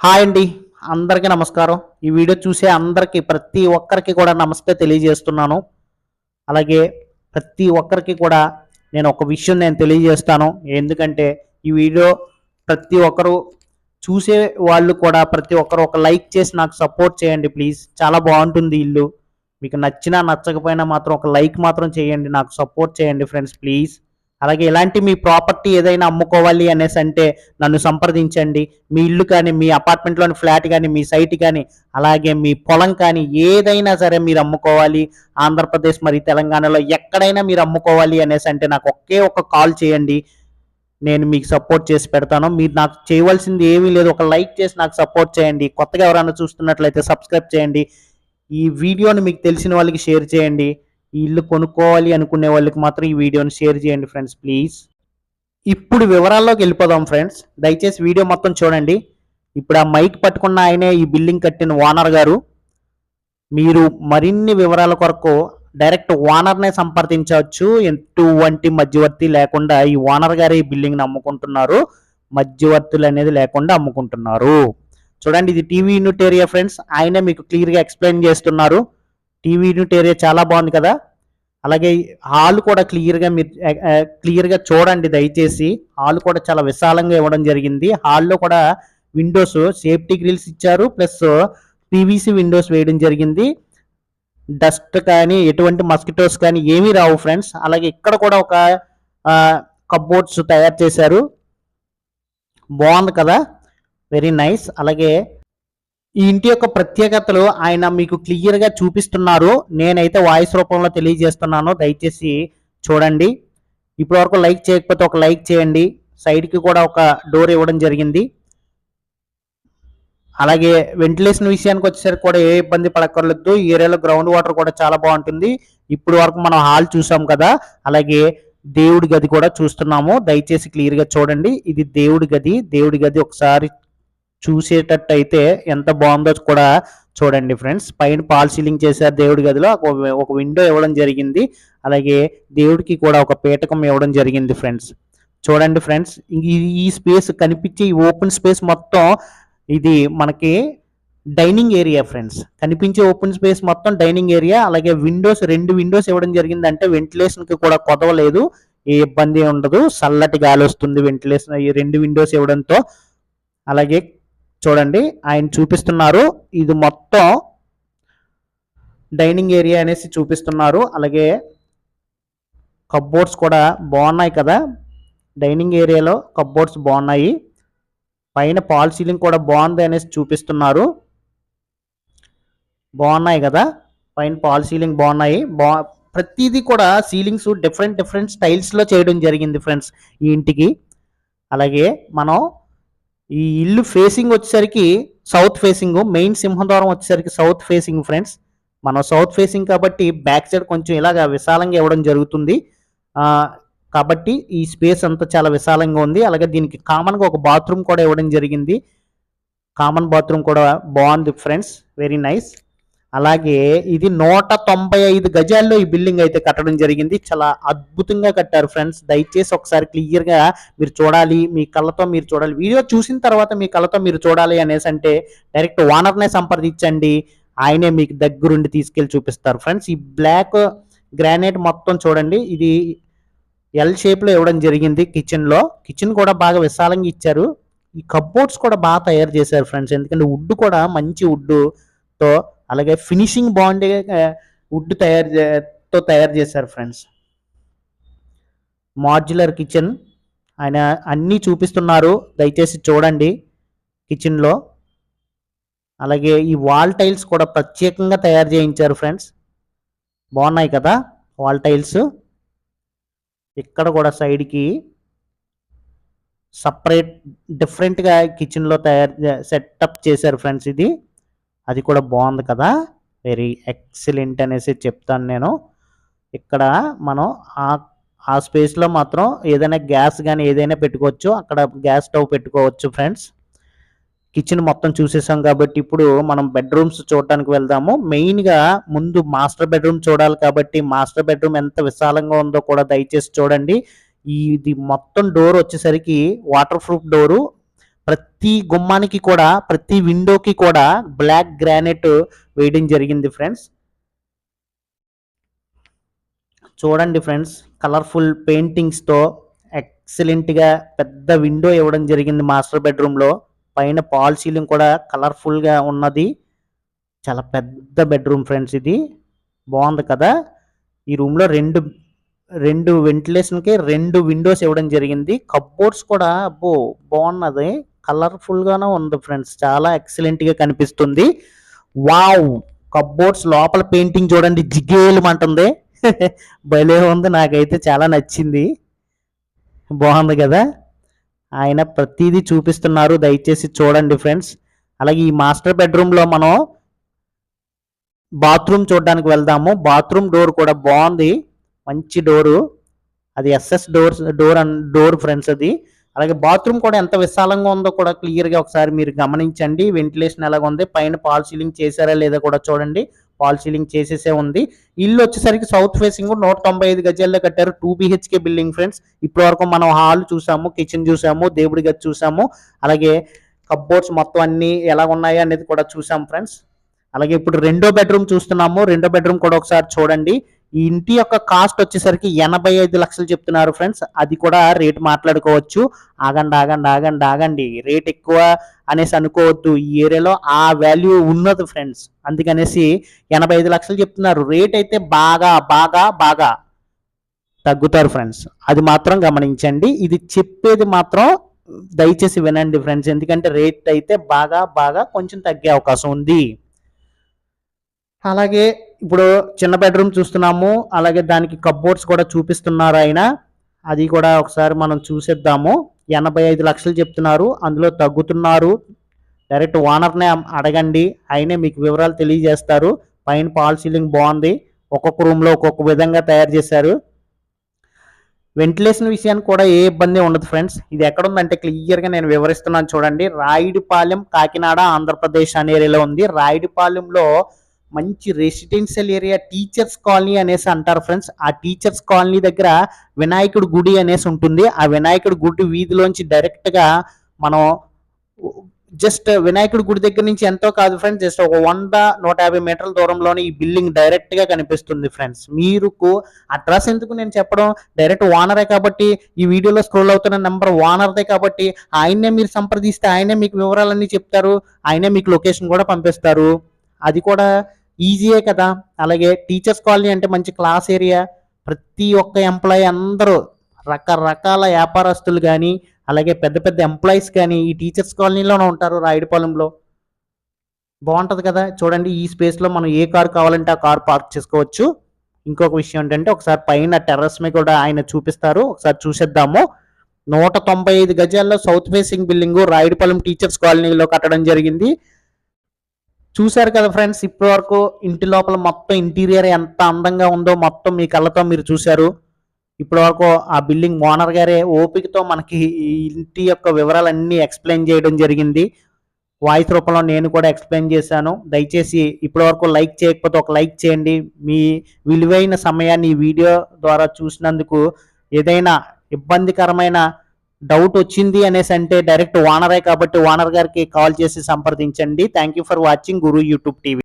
Hi అండి. అందరికీ నమస్కారం. ఈ వీడియో చూసే అందరికీ ప్రతి ఒక్కరికి కూడా నమస్తే తెలియజేస్తున్నాను. అలాగే ప్రతి ఒక్కరికి కూడా నేను ఒక విషయం నేను తెలియజేస్తాను. ఎందుకంటే ఈ వీడియో ప్రతి ఒక్కరు చూసే వాళ్ళు కూడా ప్రతి ఒక్కరు ఒక లైక్ చేసి నాకు సపోర్ట్ చేయండి ప్లీజ్. చాలా బాగుంటుంది ఇల్లు. మీకు నచ్చినా నచ్చకపోయినా మాత్రం ఒక లైక్ మాత్రం చేయండి. నాకు సపోర్ట్ చేయండి ఫ్రెండ్స్ ప్లీజ్. అలాగే ఇలాంటి మీ ప్రాపర్టీ ఏదైనా అమ్ముకోవాలి అనేసి అంటే నన్ను సంప్రదించండి. మీ ఇల్లు కానీ మీ అపార్ట్మెంట్లోని ఫ్లాట్ కానీ మీ సైట్ కానీ అలాగే మీ పొలం కానీ ఏదైనా సరే మీరు అమ్ముకోవాలి. ఆంధ్రప్రదేశ్ మరి తెలంగాణలో ఎక్కడైనా మీరు అమ్ముకోవాలి అనేసి అంటే నాకు ఒకే ఒక కాల్ చేయండి. నేను మీకు సపోర్ట్ చేసి పెడతాను. మీరు నాకు చేయవలసింది ఏమీ లేదు. ఒక లైక్ చేసి నాకు సపోర్ట్ చేయండి. కొత్తగా ఎవరైనా చూస్తున్నట్లయితే సబ్స్క్రైబ్ చేయండి. ఈ వీడియోని మీకు తెలిసిన వాళ్ళకి షేర్ చేయండి. ఈ ఇల్లు కొనుక్కోవాలి అనుకునే వాళ్ళకి మాత్రం ఈ వీడియోని షేర్ చేయండి ఫ్రెండ్స్ ప్లీజ్. ఇప్పుడు వివరాల్లోకి వెళ్ళిపోదాం ఫ్రెండ్స్. దయచేసి వీడియో మొత్తం చూడండి. ఇప్పుడు ఆ మైక్ పట్టుకున్న ఆయనే ఈ బిల్డింగ్ కట్టిన ఓనర్ గారు. మీరు మరిన్ని వివరాల కొరకు డైరెక్ట్ ఓనర్నే సంప్రదించవచ్చు. ఎటువంటి మధ్యవర్తి లేకుండా ఈ ఓనర్ గారు ఈ బిల్డింగ్ని అమ్ముకుంటున్నారు. మధ్యవర్తులు అనేది లేకుండా అమ్ముకుంటున్నారు. చూడండి ఇది టీవీ యూనిట్ ఏరియా ఫ్రెండ్స్. ఆయనే మీకు క్లియర్గా ఎక్స్ప్లెయిన్ చేస్తున్నారు. టీవీ యూనిట్ ఏరియా చాలా బాగుంది కదా? అలాగే హాల్ కూడా క్లియర్గా మీరు క్లియర్గా చూడండి దయచేసి. హాల్ కూడా చాలా విశాలంగా ఇవ్వడం జరిగింది. హాల్లో కూడా విండోస్ సేఫ్టీ గ్రిల్స్ ఇచ్చారు. ప్లస్ పీవీసీ విండోస్ వేయడం జరిగింది. డస్ట్ కానీ ఎటువంటి మస్కిటోస్ కానీ ఏమీ రావు ఫ్రెండ్స్. అలాగే ఇక్కడ కూడా ఒక కబోర్డ్స్ తయారు చేశారు. బాగుంది కదా? Very nice. అలాగే ఈ ఇంటి యొక్క ప్రత్యేకతలు ఆయన మీకు క్లియర్గా చూపిస్తున్నారు. నేనైతే వాయిస్ రూపంలో తెలియజేస్తున్నాను. దయచేసి చూడండి. ఇప్పటివరకు లైక్ చేయకపోతే ఒక లైక్ చేయండి. సైడ్కి కూడా ఒక డోర్ ఇవ్వడం జరిగింది. అలాగే వెంటిలేషన్ విషయానికి వచ్చేసరికి కూడా ఏ ఇబ్బంది పడక్కర్లేదు. ఈ ఏరియాలో గ్రౌండ్ వాటర్ కూడా చాలా బాగుంటుంది. ఇప్పుడు వరకు మనం హాల్ చూసాం కదా. అలాగే దేవుడి గది కూడా చూస్తున్నాము. దయచేసి క్లియర్గా చూడండి. ఇది దేవుడి గది. దేవుడి గది ఒకసారి చూసేటట్టయితే ఎంత బాగుందో కూడా చూడండి ఫ్రెండ్స్. పైన పాల్ సీలింగ్ చేశారు దేవుడి గదిలో ఒక- ఒక విండో ఇవ్వడం జరిగింది. అలాగే దేవుడికి కూడా ఒక పీటకం ఇవ్వడం జరిగింది ఫ్రెండ్స్. చూడండి ఫ్రెండ్స్ ఈ- ఈ స్పేస్ కనిపించే ఈ ఓపెన్ స్పేస్ మొత్తం ఇది మనకి డైనింగ్ ఏరియా ఫ్రెండ్స్. కనిపించే ఓపెన్ స్పేస్ మొత్తం డైనింగ్ ఏరియా. అలాగే విండోస్ రెండు విండోస్ ఇవ్వడం జరిగింది అంటే వెంటిలేషన్కి కూడా కొదవలేదు ఏ ఇబ్బంది ఉండదు. చల్లటి గాలి వస్తుంది వెంటిలేషన్ ఈ రెండు విండోస్ ఇవ్వడంతో. అలాగే చూడండి ఆయన చూపిస్తున్నారు. ఇది మొత్తం డైనింగ్ ఏరియా అనేసి చూపిస్తున్నారు. అలాగే కబ్బోర్డ్స్ కూడా బాగున్నాయి కదా. డైనింగ్ ఏరియాలో కబ్బోర్డ్స్ బాగున్నాయి. పైన పాల్ సీలింగ్ కూడా బాగుంది అనేసి చూపిస్తున్నారు. బాగున్నాయి కదా. పైన పాల్ సీలింగ్ బాగున్నాయి. బా ప్రతిదీ కూడా సీలింగ్స్ డిఫరెంట్ డిఫరెంట్ స్టైల్స్లో చేయడం జరిగింది ఫ్రెండ్స్ ఈ ఇంటికి. అలాగే మనం ఈ ఇల్లు ఫేసింగ్ వచ్చేసరికి సౌత్ ఫేసింగ్ మెయిన్ సింహద్వారం వచ్చేసరికి సౌత్ ఫేసింగ్ ఫ్రెండ్స్ మనం సౌత్ ఫేసింగ్ కాబట్టి బ్యాక్ సైడ్ కొంచెం ఇలాగా విశాలంగా ఇవ్వడం జరుగుతుంది. కాబట్టి ఈ స్పేస్ అంతా చాలా విశాలంగా ఉంది. అలాగే దీనికి కామన్గా ఒక బాత్రూమ్ కూడా ఇవ్వడం జరిగింది. కామన్ బాత్రూమ్ కూడా బాగుంది ఫ్రెండ్స్ వెరీ నైస్ అలాగే ఇది నూట తొంభై ఐదు గజాల్లో ఈ బిల్డింగ్ అయితే కట్టడం జరిగింది. చాలా అద్భుతంగా కట్టారు ఫ్రెండ్స్. దయచేసి ఒకసారి క్లియర్గా మీరు చూడాలి మీ కళ్ళతో మీరు చూడాలి. వీడియో చూసిన తర్వాత మీ కళ్ళతో మీరు చూడాలి అనేసి అంటే డైరెక్ట్ ఓనర్నే సంప్రదించండి. ఆయనే మీకు దగ్గరుండి తీసుకెళ్ళి చూపిస్తారు ఫ్రెండ్స్. ఈ బ్లాక్ గ్రానైట్ మొత్తం చూడండి. ఇది ఎల్ షేప్లో ఇవ్వడం జరిగింది కిచెన్లో. కిచెన్ కూడా బాగా విశాలంగా ఇచ్చారు. ఈ కప్బోర్డ్స్ కూడా బాగా తయారు చేశారు ఫ్రెండ్స్. ఎందుకంటే వుడ్ కూడా మంచి వుడ్తో అలాగే ఫినిషింగ్ బాగుండే వుడ్ తయారు తో తయారు చేశారు ఫ్రెండ్స్. Modular kitchen. ఆయన అన్నీ చూపిస్తున్నారు. దయచేసి చూడండి కిచెన్లో. అలాగే ఈ వాల్ టైల్స్ కూడా ప్రత్యేకంగా తయారు చేయించారు ఫ్రెండ్స్. బాగున్నాయి కదా వాల్ టైల్స్. ఇక్కడ కూడా సైడ్కి సపరేట్ డిఫరెంట్గా కిచెన్లో తయారు సెటప్ చేశారు ఫ్రెండ్స్ ఇది. అది కూడా బాగుంది కదా. వెరీ ఎక్సలెంట్ అనేసి చెప్తాను నేను. ఇక్కడ మనం ఆ ఆ స్పేస్లో మాత్రం ఏదైనా గ్యాస్ కానీ ఏదైనా పెట్టుకోవచ్చు. అక్కడ గ్యాస్ స్టవ్ పెట్టుకోవచ్చు ఫ్రెండ్స్ కిచెన్ మొత్తం చూసేసాం కాబట్టి ఇప్పుడు మనం బెడ్రూమ్స్ చూడడానికి వెళ్దాము. మెయిన్గా ముందు మాస్టర్ బెడ్రూమ్ చూడాలి కాబట్టి మాస్టర్ బెడ్రూమ్ ఎంత విశాలంగా ఉందో కూడా దయచేసి చూడండి. ఇది మొత్తం డోర్ వచ్చేసరికి వాటర్ ప్రూఫ్ డోరు ప్రతి గుమ్మానికి కూడా ప్రతి విండోకి కూడా బ్లాక్ గ్రానైట్ వేయడం జరిగింది ఫ్రెండ్స్ చూడండి ఫ్రెండ్స్ కలర్ఫుల్ పెయింటింగ్స్తో ఎక్సలెంట్గా పెద్ద విండో ఇవ్వడం జరిగింది మాస్టర్ బెడ్రూమ్లో పైన పాల్ సీలింగ్ కూడా కలర్ఫుల్గా ఉన్నది. చాలా పెద్ద బెడ్రూమ్ ఫ్రెండ్స్ ఇది. బాగుంది కదా? ఈ రూమ్లో రెండు రెండు వెంటిలేషన్కి రెండు విండోస్ ఇవ్వడం జరిగింది. కప్బోర్డ్స్ కూడా అబ్బో బాగున్నది. కలర్ఫుల్గానే ఉంది ఫ్రెండ్స్. చాలా ఎక్సలెంట్గా కనిపిస్తుంది. వావ్! కప్బోర్డ్స్ లోపల పెయింటింగ్ చూడండి. జిగేలమంటుంది. భలే ఉంది. నాకైతే చాలా నచ్చింది. బాగుంది కదా? ఆయన ప్రతిదీ చూపిస్తున్నారు. దయచేసి చూడండి ఫ్రెండ్స్. అలాగే ఈ మాస్టర్ బెడ్రూమ్లో మనం బాత్రూమ్ చూడడానికి వెళ్దాము. బాత్రూమ్ డోర్ కూడా బాగుంది. మంచి డోరు. అది SS door door and door friends అది. అలాగే బాత్రూమ్ కూడా ఎంత విశాలంగా ఉందో కూడా క్లియర్గా ఒకసారి మీరు గమనించండి. వెంటిలేషన్ ఎలాగ ఉంది పైన పాల్ సీలింగ్ చేశారా లేదా కూడా చూడండి. పాల్ సీలింగ్ చేసేసే ఉంది. ఇల్లు వచ్చేసరికి సౌత్ ఫేసింగ్ నూట తొంభై ఐదు గజాల్లో కట్టారు. Two BHK building friends. ఇప్పటి వరకు మనం హాల్ చూసాము కిచెన్ చూసాము దేవుడి గది చూసాము. అలాగే కప్బోర్డ్స్ మొత్తం అన్ని ఎలా ఉన్నాయి అనేది కూడా చూసాం ఫ్రెండ్స్. అలాగే ఇప్పుడు రెండో బెడ్రూమ్ చూస్తున్నాము. రెండో బెడ్రూమ్ కూడా ఒకసారి చూడండి. ఈ ఇంటి యొక్క కాస్ట్ వచ్చేసరికి ఎనభై ఐదు లక్షలు చెప్తున్నారు ఫ్రెండ్స్. అది కూడా రేట్ మాట్లాడుకోవచ్చు. ఆగండి ఆగండి ఆగండి ఆగండి. రేట్ ఎక్కువ అనేసి అనుకోవద్దు. ఈ ఏరియాలో ఆ వాల్యూ ఉన్నది ఫ్రెండ్స్. అందుకనేసి ఎనభై ఐదు లక్షలు చెప్తున్నారు. రేట్ అయితే బాగా బాగా బాగా తగ్గుతారు ఫ్రెండ్స్. అది మాత్రం గమనించండి. ఇది చెప్పేది మాత్రం దయచేసి వినండి ఫ్రెండ్స్. ఎందుకంటే రేట్ అయితే బాగా బాగా కొంచెం తగ్గే అవకాశం ఉంది. అలాగే ఇప్పుడు చిన్న బెడ్రూమ్ చూస్తున్నాము అలాగే దానికి కప్బోర్డ్స్ కూడా చూపిస్తున్నారు ఆయన. అది కూడా ఒకసారి మనం చూసేద్దాము. ఎనభై ఐదు లక్షలు చెప్తున్నారు అందులో తగ్గుతున్నారు. డైరెక్ట్ ఓనర్నే అడగండి ఆయనే మీకు వివరాలు తెలియజేస్తారు. పైన పాల్ సీలింగ్ బాగుంది ఒక్కొక్క రూమ్లో ఒక్కొక్క విధంగా తయారు చేశారు. వెంటిలేషన్ విషయానికి కూడా ఏ ఇబ్బంది ఉండదు ఫ్రెండ్స్. ఇది ఎక్కడ ఉందంటే క్లియర్గా నేను వివరిస్తున్నాను చూడండి. రాయుడిపాలెం కాకినాడ ఆంధ్రప్రదేశ్ అనే ఏరియాలో ఉంది. రాయుడిపాలెంలో మంచి రెసిడెన్షియల్ ఏరియా టీచర్స్ కాలనీ అనేసి అంటారు ఫ్రెండ్స్ ఆ టీచర్స్ కాలనీ దగ్గర వినాయకుడి గుడి అనేసి ఉంటుంది. ఆ వినాయకుడి గుడి వీధిలోంచి డైరెక్ట్గా మనం జస్ట్ వినాయకుడి గుడి దగ్గర నుంచి ఎంతో కాదు ఫ్రెండ్స్ జస్ట్ ఒక వంద నూట యాభై మీటర్ల దూరంలోనే ఈ బిల్డింగ్ డైరెక్ట్గా కనిపిస్తుంది ఫ్రెండ్స్ మీరుకు అడ్రస్ ఎందుకు నేను చెప్పడం? డైరెక్ట్ ఓనరే కాబట్టి ఈ వీడియోలో స్క్రోల్ అవుతున్న నెంబర్ ఓనర్దే కాబట్టి ఆయన్నే మీరు సంప్రదిస్తే ఆయనే మీకు వివరాలన్నీ చెప్తారు. ఆయనే మీకు లొకేషన్ కూడా పంపిస్తారు. అది కూడా ఈజీయే కదా. అలాగే టీచర్స్ కాలనీ అంటే మంచి క్లాస్ ఏరియా ప్రతి ఒక్క ఎంప్లాయీ అందరూ రకరకాల వ్యాపారస్తులు కానీ అలాగే పెద్ద పెద్ద ఎంప్లాయీస్ కానీ ఈ టీచర్స్ కాలనీలోనే ఉంటారు రాయుడిపాలెంలో. బాగుంటుంది కదా. చూడండి ఈ స్పేస్లో మనం ఏ కార్ కావాలంటే ఆ కార్ పార్క్ చేసుకోవచ్చు. ఇంకొక విషయం ఏంటంటే ఒకసారి పైన టెర్రస్ మీద కూడా ఆయన చూపిస్తారు. ఒకసారి చూసేద్దాము. నూట తొంభై ఐదు గజాల్లో south facing building Rayudipalem teachers కాలనీలో కట్టడం జరిగింది. చూశారు కదా ఫ్రెండ్స్ ఇప్పటి వరకు ఇంటి లోపల మొత్తం ఇంటీరియర్ ఎంత అందంగా ఉందో మొత్తం మీ కళ్ళతో మీరు చూశారు. ఇప్పటి వరకు ఆ బిల్డింగ్ ఓనర్ గారే ఓపికతో మనకి ఇంటి యొక్క వివరాలన్నీ ఎక్స్ప్లెయిన్ చేయడం జరిగింది. వాయిస్ రూపంలో నేను కూడా ఎక్స్ప్లెయిన్ చేశాను. దయచేసి ఇప్పటి వరకు లైక్ చేయకపోతే ఒక లైక్ చేయండి. మీ విలువైన సమయాన్ని ఈ వీడియో ద్వారా చూసినందుకు ఏదైనా ఇబ్బందికరమైన డౌట్ వచ్చింది అనేసి అంటే డైరెక్ట్ ఓనరే కాబట్టి ఓనర్ గారికి కాల్ చేసి సంప్రదించండి. Thank you for watching Guru YouTube TV